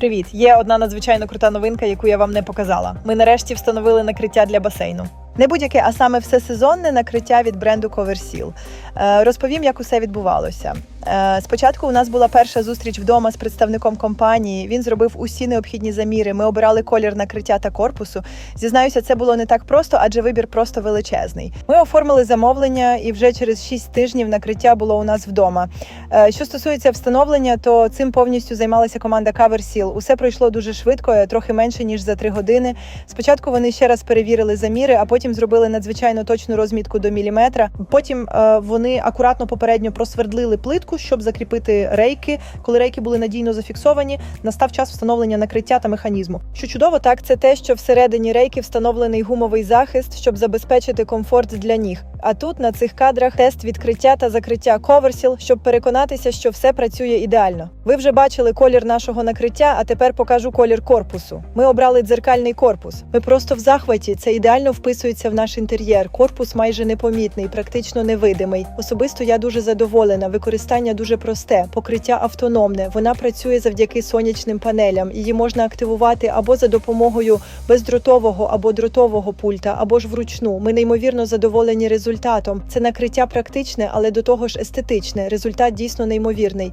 Привіт! Є одна надзвичайно крута новинка, яку я вам не показала. Ми нарешті встановили накриття для басейну. Не будь-яке, а саме всесезонне накриття від бренду Coverseal. Е, Розповім, як усе відбувалося. Е, Спочатку у нас була перша зустріч вдома з представником компанії. Він зробив усі необхідні заміри. Ми обирали колір накриття та корпусу. Зізнаюся, це було не так просто, адже вибір просто величезний. Ми оформили замовлення, і вже через 6 тижнів накриття було у нас вдома. Е, Що стосується встановлення, то цим повністю займалася команда CoverSeal. Усе пройшло дуже швидко, трохи менше ніж за 3 години. Спочатку вони ще раз перевірили заміри, а потім зробили надзвичайно точну розмітку до міліметра. Потім е, вони акуратно попередньо просвердлили плитку, щоб закріпити рейки. Коли рейки були надійно зафіксовані, настав час встановлення накриття та механізму. Що чудово, так це те, що всередині рейки встановлений гумовий захист, щоб забезпечити комфорт для ніг. А тут на цих кадрах тест відкриття та закриття Coverseal, щоб переконатися, що все працює ідеально. Ви вже бачили колір нашого накриття, а тепер покажу колір корпусу. Ми обрали дзеркальний корпус. Ми просто в захваті. Це ідеально вписується в наш інтер'єр. Корпус майже непомітний, практично невидимий. Особисто я дуже задоволена. Використання дуже просте, покриття автономне. Вона працює завдяки сонячним панелям. Її можна активувати або за допомогою бездротового або дротового пульта, або ж вручну. Ми неймовірно задоволені результатом. Це накриття практичне, але до того ж естетичне. Результат дійсно неймовірний.